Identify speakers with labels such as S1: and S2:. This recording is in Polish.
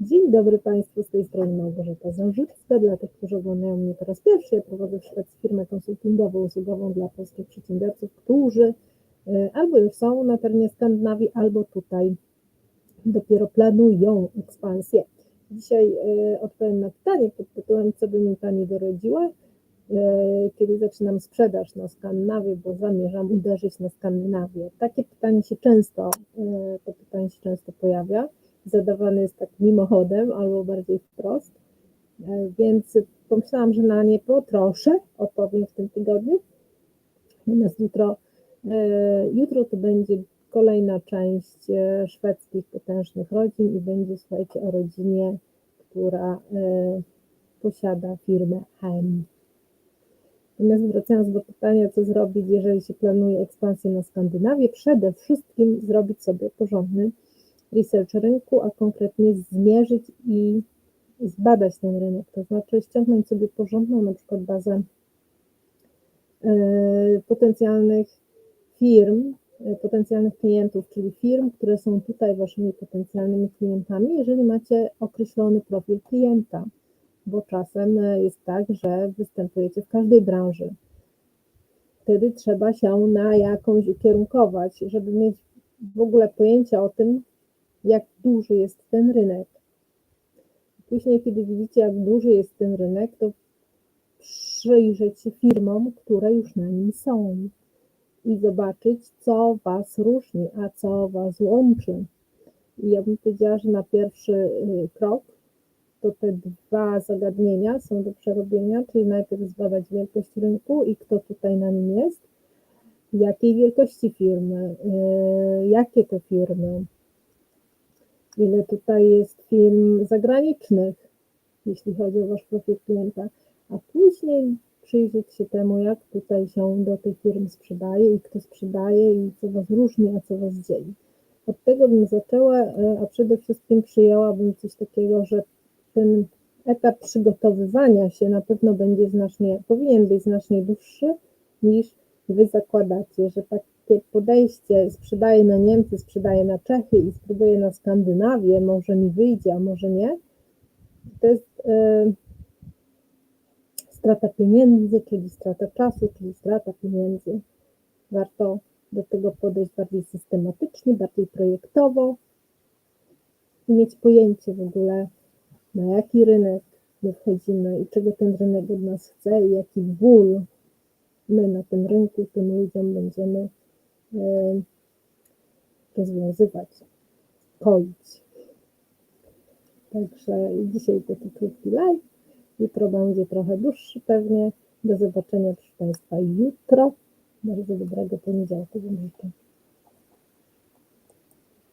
S1: Dzień dobry Państwu, z tej strony Małgorzata Zężycka. Dla tych, którzy oglądają mnie po raz pierwszy, ja prowadzę w Szwecji firmę konsultingową, usługową dla polskich przedsiębiorców, którzy e, albo już są na terenie Skandynawii, albo tutaj dopiero planują ekspansję. Dzisiaj e, odpowiem na pytanie pod tytułem, co by mi Pani dorodziła, e, kiedy zaczynam sprzedaż na Skandynawię, bo zamierzam uderzyć na Skandynawię. Takie pytanie się często, to pytanie się często pojawia zadawany jest tak mimochodem albo bardziej wprost. E, Więc pomyślałam, że na nie potroszę, odpowiem w tym tygodniu. Natomiast jutro, e, jutro to będzie kolejna część e, szwedzkich potężnych rodzin i będzie, słuchajcie, o rodzinie, która posiada firmę HEM. Natomiast wracając do pytania, co zrobić, jeżeli się planuje ekspansję na Skandynawię, przede wszystkim zrobić sobie porządny research rynku, a konkretnie zmierzyć i zbadać ten rynek, to znaczy ściągnąć sobie porządną na przykład bazę e, potencjalnych firm, e, potencjalnych klientów, czyli firm, które są tutaj waszymi potencjalnymi klientami, jeżeli macie określony profil klienta, bo czasem e, jest tak, że występujecie w każdej branży. Wtedy trzeba się na jakąś ukierunkować, żeby mieć w ogóle pojęcie o tym, jak duży jest ten rynek. Później, kiedy widzicie, jak duży jest ten rynek, to przyjrzeć się firmom, które już na nim są i zobaczyć, co Was różni, a co Was łączy. I ja bym powiedziała, że na pierwszy y, krok to te dwa zagadnienia są do przerobienia, czyli najpierw zbadać wielkość rynku i kto tutaj na nim jest, jakiej wielkości firmy, y, jakie to firmy, ile tutaj jest firm zagranicznych, jeśli chodzi o Wasz profil klienta, a później przyjrzeć się temu, jak tutaj się do tych firm sprzedaje i kto sprzedaje i co Was różni, a co Was dzieli. Od tego bym zaczęła, e, a przede wszystkim przyjęłabym coś takiego, że ten etap przygotowywania się na pewno będzie znacznie, powinien być znacznie dłuższy niż Wy zakładacie, że takie podejście sprzedaję na Niemcy, sprzedaję na Czechy i spróbuję na Skandynawię, może mi wyjdzie, a może nie, to jest e, strata pieniędzy, czyli strata czasu, czyli strata pieniędzy. Warto do tego podejść bardziej systematycznie, bardziej projektowo i mieć pojęcie w ogóle, na jaki rynek my wchodzimy i czego ten rynek od nas chce i jaki ból my na tym rynku tym ludziom będziemy e, rozwiązywać, koić. Także dzisiaj taki krótki live, jutro będzie trochę dłuższy pewnie. Do zobaczenia proszę Państwa jutro. Bardzo dobrego poniedziałku Wam życzę.